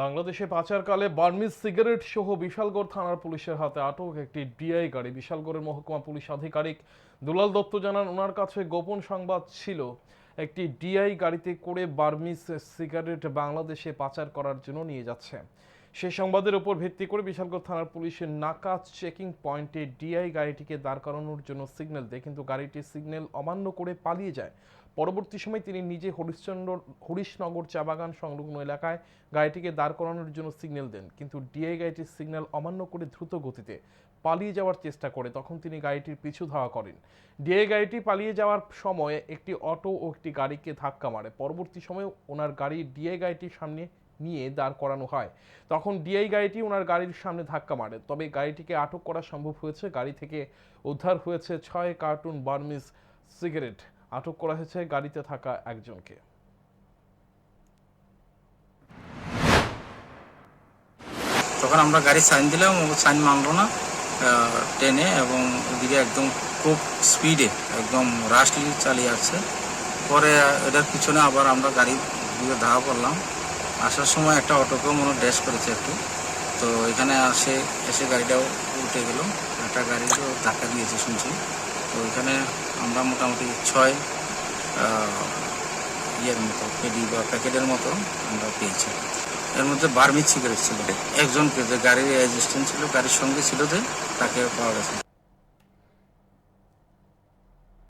বাংলাদেশে পাচারকালে Burmese cigarette সহ বিশালগড় থানার পুলিশের হাতে আটক একটি ডিআই গাড়ি। বিশালগড়ের মহকুমা পুলিশ আধিকারিক দুলাল দত্ত জানান, ওনার কাছে গোপন সংবাদ ছিল একটি ডিআই গাড়িতে করে বার্মিজ সিগারেট বাংলাদেশে পাচার করার জন্য নিয়ে যাচ্ছে। সেই সংবাদের উপর ভিত্তি করে বিশালগড় থানার পুলিশের নাকাজ চেকিং পয়েন্টে ডিআই গাড়িটিকে দাঁড় করানোর জন্য সিগন্যাল দেয়, কিন্তু গাড়িটি সিগন্যাল অমান্য করে পালিয়ে যায়। পরবর্তী সময় তিনি নিজে হরিশ্চন্দ্র, হরিশনগর চা বাগান সংলগ্ন এলাকায় গাড়িটিকে দাঁড় করানোর জন্য সিগন্যাল দেন, কিন্তু ডিআই গাড়িটির সিগন্যাল অমান্য করে দ্রুত গতিতে পালিয়ে যাওয়ার চেষ্টা করে, তখন তিনি গাড়িটির পিছু ধাওয়া করেন। ডিআই গাড়িটি পালিয়ে যাওয়ার সময় একটি অটো ও একটি গাড়িকে ধাক্কা মারে। পরবর্তী সময়ে ওনার গাড়ি ডিআই গাড়িটির সামনে নিয়ে দাঁড় করানো হয়। তখন ডিআই গাড়িটি ওনার গাড়ির সামনে ধাক্কা মারে। তবে গাড়িটিকে আটক করা সম্ভব হয়েছে। গাড়ি থেকে উদ্ধার হয়েছে ছয় কার্টুন বার্মিজ সিগারেট। আটক করা হয়েছে গাড়িতে থাকা একজনকে। তখন আমরা গাড়ি সাইন দিলাম সাইন মানলো না টেনে এবং ওদিকে একদম খুব স্পিডে একদম রাশলি চালিয়ে আসছে। পরে এটার পিছনে আবার আমরা গাড়ি দিকে ধাওয়া করলাম। আসার সময় একটা অটোকেও মনে ড্যাশ করেছে একটু। তো এখানে আসে, এসে গাড়িটাও উঠে গেল। একটা গাড়িকেও ধাক্কা দিয়েছে শুনছি। তো এখানে আমরা মোটামুটি ছয় ইয়ের মতো, পেডি বা প্যাকেটের মতো আমরা পেয়েছি। এর মধ্যে বার্মিজ সিগারেট ছিল। একজনকে যে গাড়ির অ্যাসিস্ট্যান্ট ছিল, গাড়ির সঙ্গে ছিল যে, তাকে পাওয়া গেছে।